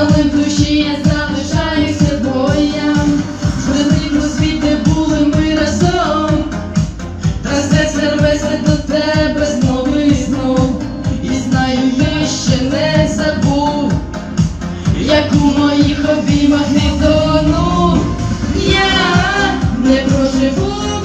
але в душі я залишаюся боям. Жити просвіти були ми разом. Трасець сервезе до тебе знову і. І знаю, я ще не забув, як у моїх обіймах не тонув. Я не проживу.